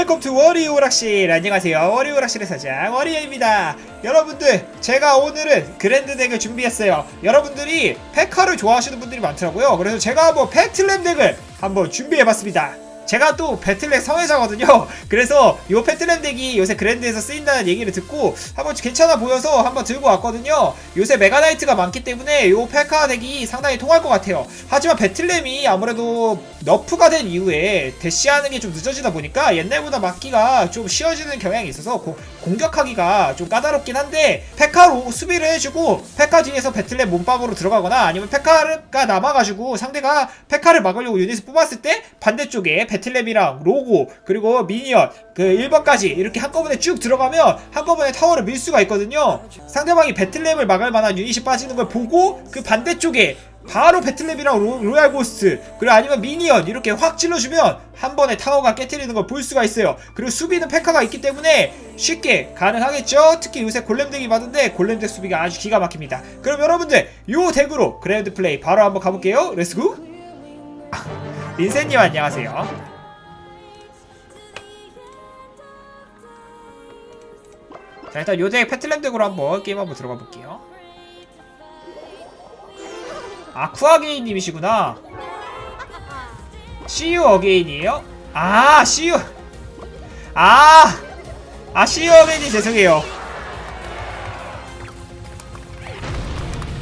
웰컴 투 워리 오락실 안녕하세요. 워리 오락실의 사장 워리어입니다. 여러분들 제가 오늘은 그랜드 덱을 준비했어요. 여러분들이 페카를 좋아하시는 분들이 많더라고요. 그래서 제가 한번 패틀램 덱을 한번 준비해봤습니다 제가 또 배틀넷 성애자거든요. 그래서 요 배틀넷 덱이 요새 그랜드에서 쓰인다는 얘기를 듣고 한번 괜찮아 보여서 한번 들고 왔거든요. 요새 메가나이트가 많기 때문에 요 페카 덱이 상당히 통할 것 같아요. 하지만 배틀램이 아무래도 너프가 된 이후에 대시하는 게 좀 늦어지다 보니까 옛날보다 막기가 좀 쉬워지는 경향이 있어서 고, 공격하기가 좀 까다롭긴 한데 페카로 수비를 해주고 페카 뒤에서 배틀넷 몸빵으로 들어가거나 아니면 페카가 남아가지고 상대가 페카를 막으려고 유닛을 뽑았을 때 반대쪽에 배틀램이랑 로고 그리고 미니언 그 1번까지 이렇게 한꺼번에 쭉 들어가면 한꺼번에 타워를 밀 수가 있거든요. 상대방이 배틀램을 막을 만한 유닛이 빠지는 걸 보고 그 반대쪽에 바로 배틀램이랑 로, 얄 고스트 그리고 아니면 미니언 이렇게 확 찔러주면 한 번에 타워가 깨트리는 걸 볼 수가 있어요. 그리고 수비는 페카가 있기 때문에 쉽게 가능하겠죠? 특히 요새 골렘덱이 많은데 골렘덱 수비가 아주 기가 막힙니다. 그럼 여러분들 요 덱으로 그랜드 플레이 바로 한번 가볼게요. 렛츠고 린센님 안녕하세요. 자 일단 요덱 패틀램 덱으로 한번 게임 한번 들어가 볼게요. 아 쿠아게인님이시구나. CU 어게인이에요? 아 CU 아! 아 CU 어게인이 죄송해요.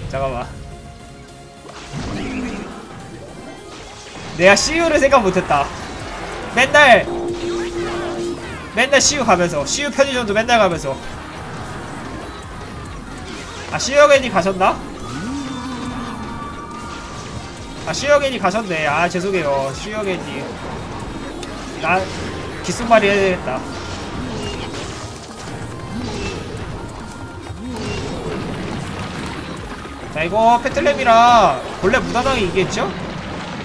잠깐만 내가 CU를 생각 못했다. 맨날 맨날 CU 가면서 CU 편의점도 맨날 가면서. 아 CU 어게인이 가셨나? 아 시어겐이 가셨네. 아 죄송해요. 시어겐이 나 기승말이 해야 되겠다. 자 이거 페틀렘이랑 본래 무단항이 이겠죠?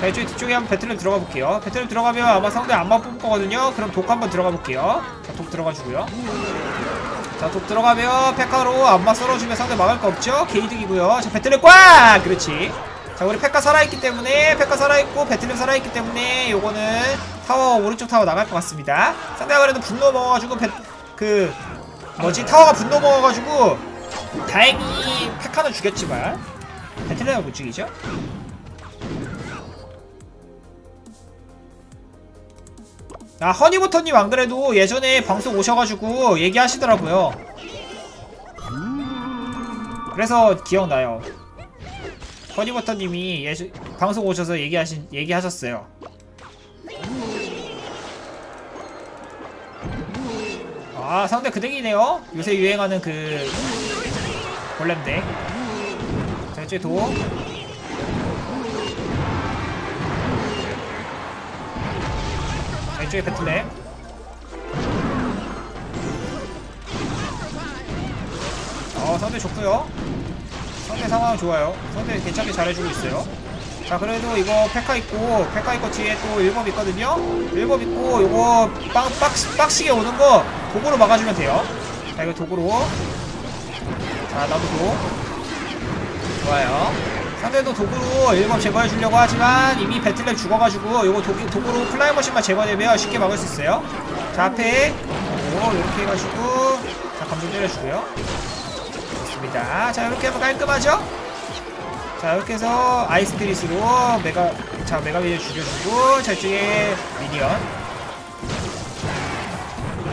자 이쪽 뒤쪽에 한번 배틀렘 들어가 볼게요. 배틀렘 들어가면 아마 상대 안만 뽑을 거거든요. 그럼 독 한번 들어가 볼게요. 자 독 들어가 주고요. 자 독 들어가면 페카로 안마 썰어주면 상대 막을 거 없죠? 게이득이고요. 자 배틀렘 꽉! 그렇지. 자 우리 페카 살아있기 때문에 페카 살아있고 배틀렘 살아있기 때문에 요거는 타워 오른쪽 타워 나갈 것 같습니다. 상대가 그래도 분노 먹어가지고 배, 그 뭐지? 타워가 분노 먹어가지고 다행히 페카는 죽였지만 배틀렘은 못 죽이죠 아 허니버터님 안 그래도 예전에 방송 오셔가지고 얘기하시더라고요 그래서 기억나요 허니버터님이 예전 방송 오셔서 얘기하신 얘기하셨어요. 아 상대 그 덱이네요. 요새 유행하는 그 골렘 덱. 자 이쪽에 도. 자 이쪽에 배틀렘. 어 상대 좋고요. 상대 상황 좋아요. 상대 괜찮게 잘해주고 있어요. 자 그래도 이거 페카 있고 페카 있고 뒤에 또 1법 있거든요 1법 있고 이거 빵, 빡, 빡시게 오는 거 도구로 막아주면 돼요 자 이거 도구로 자 나도 도 좋아요 상대도 도구로 1법 제거해 주려고 하지만 이미 배틀렉 죽어가지고 이거 도구, 도구로 플라이머신만 제거되면 쉽게 막을 수 있어요. 자 앞에 오 이렇게 해가지고 자 감정 때려주고요. 좋습니다. 자 이렇게 하면 깔끔하죠? 자 이렇게 해서 아이스피릿으로 메가 자 메가미를 죽여주고 저쪽에 미니언.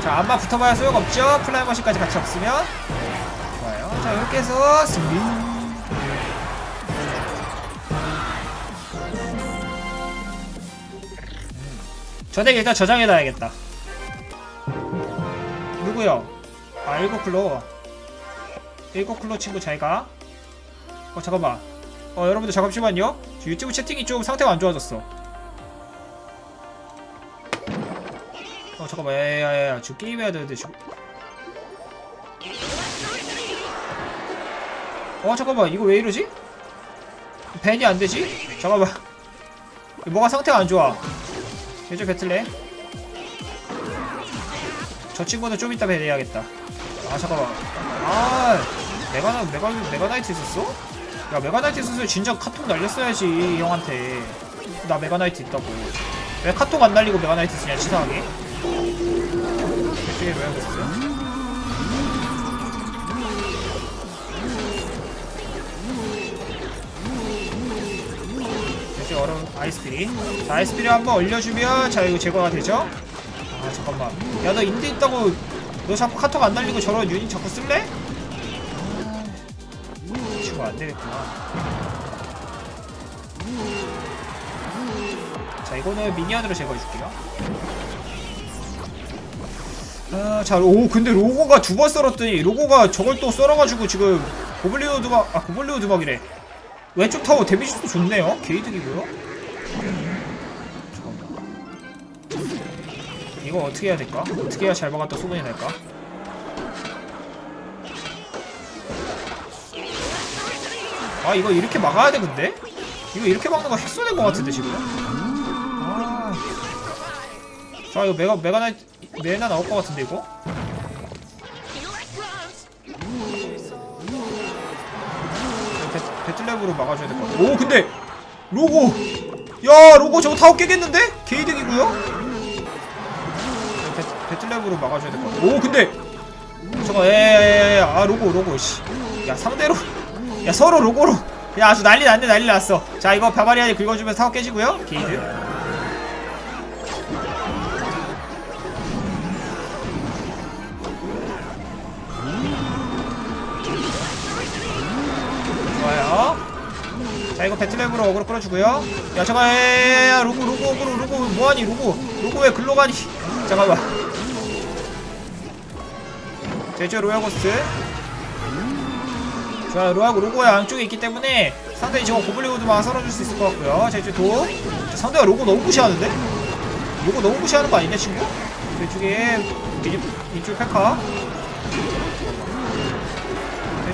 자 안마 붙어봐야 소용없죠? 플라이머신까지 같이 없으면? 좋아요. 자 이렇게 해서 승리 저덱 일단 저장해놔야겠다. 누구요? 아 일곱클로. 일곱클로 친구 잘가. 어 잠깐만. 어 여러분들 잠깐만요. 유튜브 채팅이 좀 상태가 안 좋아졌어. 어 잠깐만. 야야야 지금 게임해야 되는데 지금. 어 잠깐만. 이거 왜 이러지? 밴이 안 되지? 잠깐만. 뭐가 상태가 안 좋아 예전 배틀래 저 친구는 좀 이따 밴해야겠다. 아 잠깐만. 아 메가나 메가 메가나이트 있었어? 야 메가나이트 있었으면 진짜 카톡 날렸어야지 형한테. 나 메가나이트 있다고. 왜 카톡 안 날리고 메가나이트 쓰냐 치사하게. 이쪽에 로얄 고스 얼음 아이스피리 자 아이스피리 한번 올려주면 자 이거 제거가 되죠? 아 잠깐만 야 너 인드 있다고 너 자꾸 카톡 안 날리고 저런 유닛 자꾸 쓸래? 아, 친구 안 되겠구나 자 이거는 미니언으로 제거해줄게요 아, 자, 오, 근데 로고가 두 번 썰었더니, 로고가 저걸 또 썰어가지고 지금, 고블리오 두막, 아, 고블리오 두막이래. 왼쪽 타워 데미지도 좋네요. 게이득이고요. 이거 어떻게 해야 될까? 어떻게 해야 잘 막았다 소문이 날까? 아, 이거 이렇게 막아야 돼, 근데? 이거 이렇게 막는 거 핵소된 것 같은데, 지금? 아. 자, 이거 메가, 메가 나, 메나 나올 것 같은데, 이거? 배, 배틀랩으로 막아줘야 될 것 같아. 오, 근데! 로고! 야, 로고 저거 타워 깨겠는데? 개이득이고요 배, 배틀랩으로 막아줘야 될 것 같아. 오, 근데! 저거, 에에에 아, 로고, 로고, 씨. 야, 상대로. 야, 서로 로고로. 야, 아주 난리 났네, 난리 났어. 자, 이거 바바리안이 긁어주면 타워 깨지고요 게이드. 자 이거 배틀랩으로 어그로 끌어주고요. 야 잠깐, 야야야 로고 로고 어그로 로고 뭐하니 로고 로고 왜 글로 가니? 잠깐만. 자 이제 로얄 고스트. 자 로얄 로고의 안쪽에 있기 때문에 상대이 저거 고블리우드만 썰어줄 수 있을 것 같고요. 자 이제 도. 자, 상대가 로고 너무 무시하는데? 로고 너무 무시하는 거 아니냐 친구? 자, 이쪽에 이쪽 페카.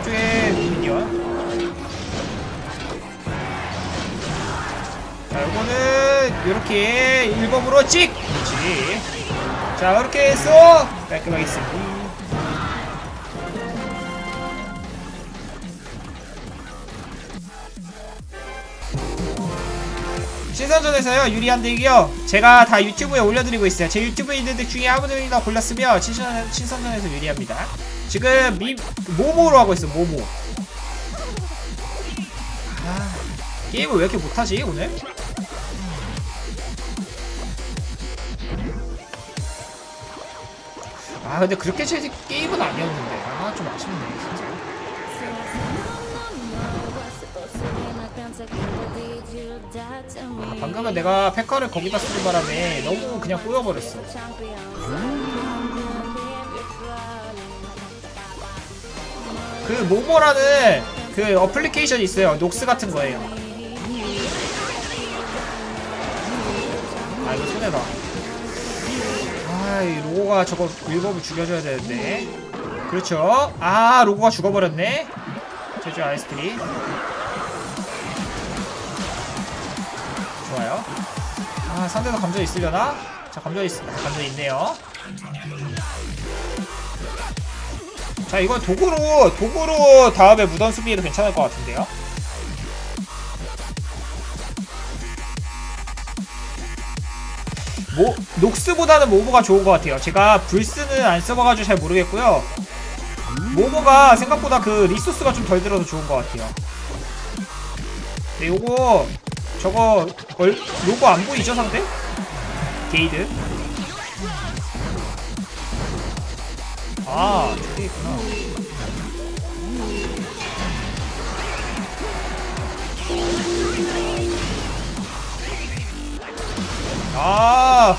이쪽에 미니언. 자, 요거는 이렇게 1범으로 찍! 그렇지. 자, 이렇게 해서 깔끔하게 승리. 신선전에서요 유리한 덱이요 제가 다 유튜브에 올려드리고 있어요 제 유튜브에 있는 덱 중에 아무데나 골랐으면 신선, 신선전에서 유리합니다 지금 미 모모로 하고 있어 모모 아, 게임을 왜 이렇게 못하지 오늘? 아 근데 그렇게 제 게임은 아니었는데. 아 좀 아쉽네 진짜. 아, 방금은 내가 페카를 거기다 쓰는 바람에 너무 그냥 꼬여버렸어. 그 모모라는 그 어플리케이션이 있어요. 녹스 같은 거예요. 아 이거 손해다 아이 로고가 저거 일법을 죽여줘야 되는데. 그렇죠. 아 로고가 죽어버렸네. 제주 아이스트리 좋아요. 아 상대도 감정 있으려나? 자 감정 있 감정 있네요. 자 이건 도구로 도구로 다음에 무던 수비해도 괜찮을 것 같은데요 모, 녹스보다는 모모가 좋은 것 같아요. 제가 불스는 안 써봐가지고 잘 모르겠고요. 모모가 생각보다 그 리소스가 좀 덜 들어서 좋은 것 같아요. 네, 요거 저거 얼, 로고 안 보이죠 상대? 게이드. 아, 저기 있구나. 아.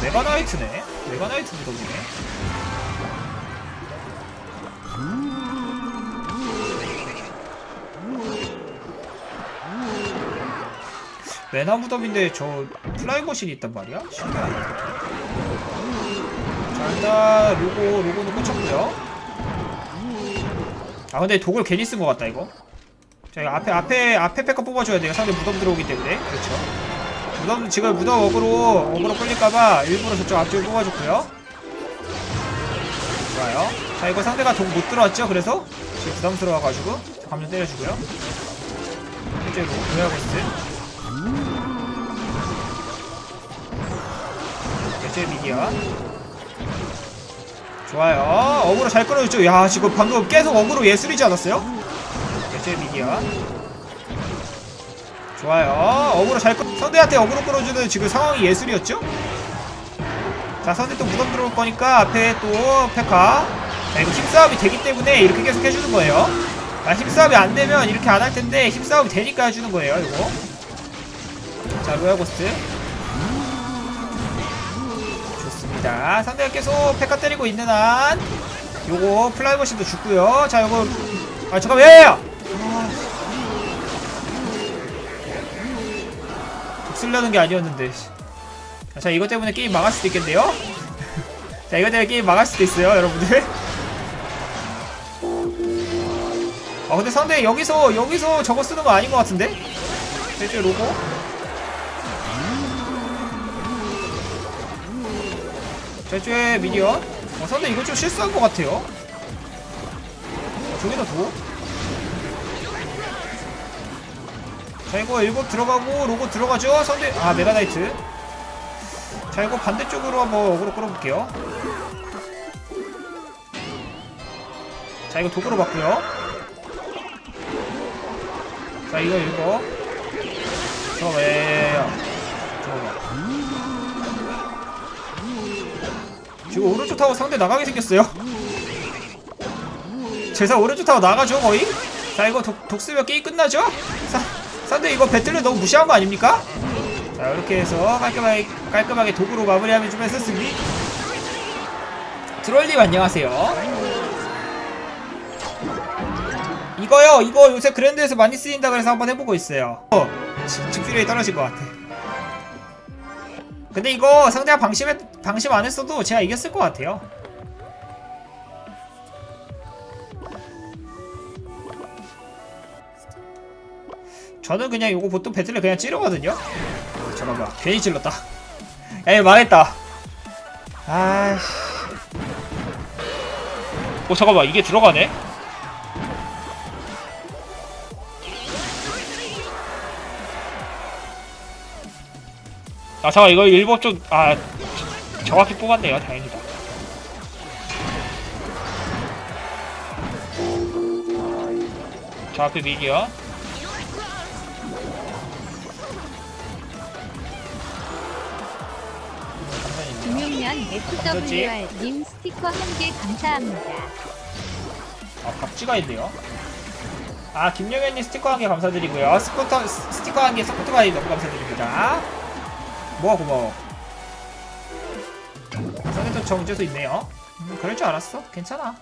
메가 나이트네? 메가 나이트 무덤이네? 메나 무덤인데 저 플라이 머신이 있단 말이야? 신기하네. 자, 일단 로고, 로고는 꽂혔고요 아 근데 독을 괜히 쓴 것 같다 이거. 자 이거 앞에 앞에 앞에 패커 뽑아줘야 돼요. 상대 무덤 들어오기 때문에. 그렇죠. 무덤 지금 무덤 어그로 어그로 끌릴까봐 일부러 저쪽 앞쪽에 뽑아줬고요. 좋아요. 자 이거 상대가 독 못 들어왔죠? 그래서 지금 부담스러워가지고 감좀 때려주고요. 이쪽으로 로얄고스트 이쪽에 미디어 좋아요. 어그로 잘 끌어줬죠. 야 지금 방금 계속 어그로 예술이지 않았어요? 이쪽에 미디어. 좋아요. 어그로 잘 끌... 상대한테 어그로 끌어주는 지금 상황이 예술이었죠? 자 상대 또 무덤 들어올 거니까 앞에 또 페카. 자 이거 힘싸움이 되기 때문에 이렇게 계속 해주는 거예요. 아 힘싸움이 안 되면 이렇게 안 할 텐데 힘싸움이 되니까 해주는 거예요 이거. 자 로얄 고스트 좋습니다. 상대가 계속 페카 때리고 있는 한 요거 플라이버시도 죽고요. 자 요거 아 잠깐만 야야야! 독 쓰려는 게 아니었는데 자 이것 때문에 게임 망할 수도 있겠네요. 자 이것 때문에 게임 망할 수도 있어요 여러분들. 아 근데 상대 여기서 여기서 저거 쓰는 거 아닌 것 같은데? 실제 로고 저쪽에 미디어. 어 상대 이거 좀 실수한 것 같아요. 어, 저기다 도? 자 이거 일곱 들어가고 로고 들어가죠? 상대 아 메가나이트. 자 이거 반대쪽으로 한번 어그로 끌어볼게요. 자 이거 도구로 봤고요. 자 이거 이거 잠깐만 지금 오른쪽 타워 상대 나가게 생겼어요 제사 오른쪽 타워 나가죠 거의? 자 이거 독, 독 쓰면 게임 끝나죠? 사, 상대 이거 배틀을 너무 무시한 거 아닙니까? 자 이렇게 해서 깔끔하게 깔끔하게 독으로 마무리하면 좀 해서 승리 트롤님 안녕하세요 이거요 이거 요새 그랜드에서 많이 쓰인다 그래서 한번 해보고 있어요 어, 지- 집중력이 떨어질 것 같아 근데 이거 상대가 방심해, 방심 안 했어도 제가 이겼을 것 같아요. 저는 그냥 이거 보통 배틀을 그냥 찌르거든요. 어, 잠깐만 괜히 찔렀다. 에이 망했다. 아이씨 어 잠깐만 이게 들어가네 아 잠깐 이거 일본 좀아 정확히 뽑았네요 다행이다. 자 앞에 미기요. 김용년 FWR님 스티커 한 개 감사합니다. 아 박쥐가 있네요. 아 김영현님 스티커 한 개 감사드리고요. 스쿠터 스- 스티커 한개 서포트가 너무 감사드립니다 뭐가 고마워 상대 또 정제소 있네요. 음, 그럴 줄 알았어. 괜찮아.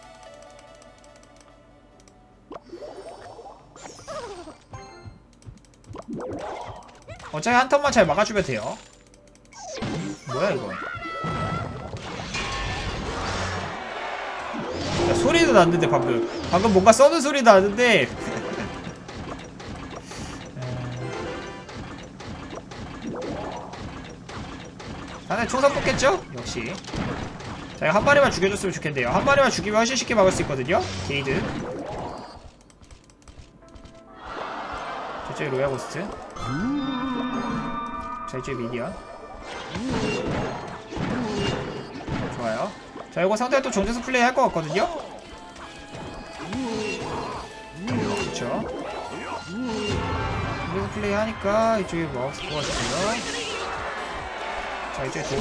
어차피 한 턴만 잘 막아주면 돼요. 뭐야 이거. 야, 소리도 났는데 방금. 방금 뭔가 써는 소리 나는데 다들 총선 뽑겠죠? 역시. 자 한 마리만 죽여줬으면 좋겠네요. 한 마리만 죽이면 훨씬 쉽게 막을 수 있거든요 게이드. 저쪽에 로얄 고스트. 자 이쪽에 미디언. 좋아요. 자 이거 상대가 또 정제수 플레이 할 것 같거든요? 그렇죠 정제수 플레이 하니까 이쪽에 마우스 뽑아주고요 자 이제 도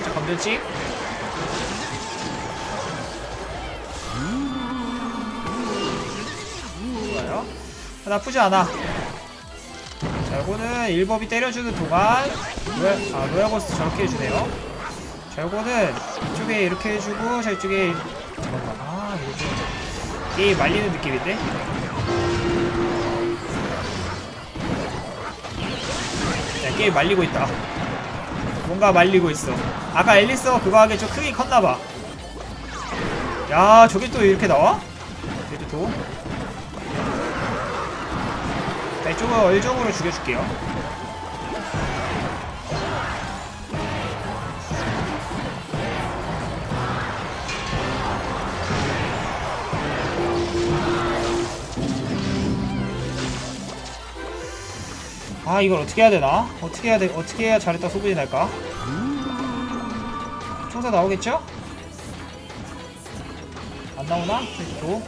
이제 검전찍 좋아요. 아, 나쁘지 않아. 자 이거는 일법이 때려주는 동안 로얄, 아 로얄고스트 저렇게 해주네요. 자 이거는 이쪽에 이렇게 해주고 자 이쪽에 잠깐만. 아 이거 좀 게임 말리는 느낌인데 야 게임 말리고 있다 뭔가 말리고 있어 아까 앨리스가 그거 하기에 좀 크기 컸나봐 야 저게 또 이렇게 나와? 또 자, 이쪽은 얼정으로 죽여줄게요. 아 이걸 어떻게 해야 되나? 어떻게 해야 돼? 어떻게 해야 잘했다 소문이 날까? 총사 나오겠죠? 안 나오나? 또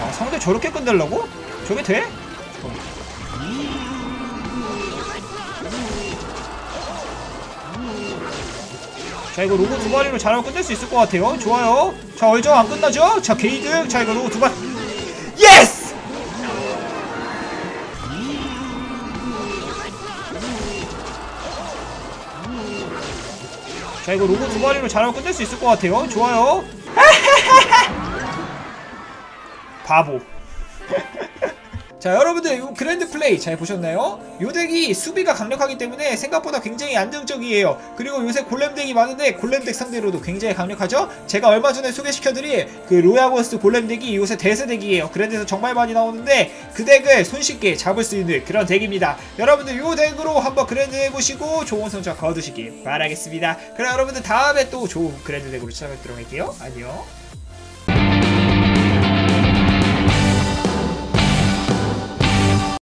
아, 상대 저렇게 끝내려고? 저게 돼? 자 이거 로고 두 마리로 잘하면 끝낼 수 있을 것 같아요. 좋아요. 자 얼정 안 끝나죠? 자 게이드 자 이거 로고 두 마리 예스! 자 이거 로고 두 마리로 잘하면 끝낼 수 있을 것 같아요. 좋아요. 바보 자 여러분들 이 그랜드 플레이 잘 보셨나요? 요 덱이 수비가 강력하기 때문에 생각보다 굉장히 안정적이에요. 그리고 요새 골렘 덱이 많은데 골렘 덱 상대로도 굉장히 강력하죠? 제가 얼마 전에 소개시켜드린 그 로야고스트 골렘 덱이 요새 대세 덱이에요. 그랜드에서 정말 많이 나오는데 그 덱을 손쉽게 잡을 수 있는 그런 덱입니다. 여러분들 요 덱으로 한번 그랜드 해보시고 좋은 성적 거두시길 바라겠습니다. 그럼 여러분들 다음에 또 좋은 그랜드 덱으로 찾아뵙도록 할게요. 안녕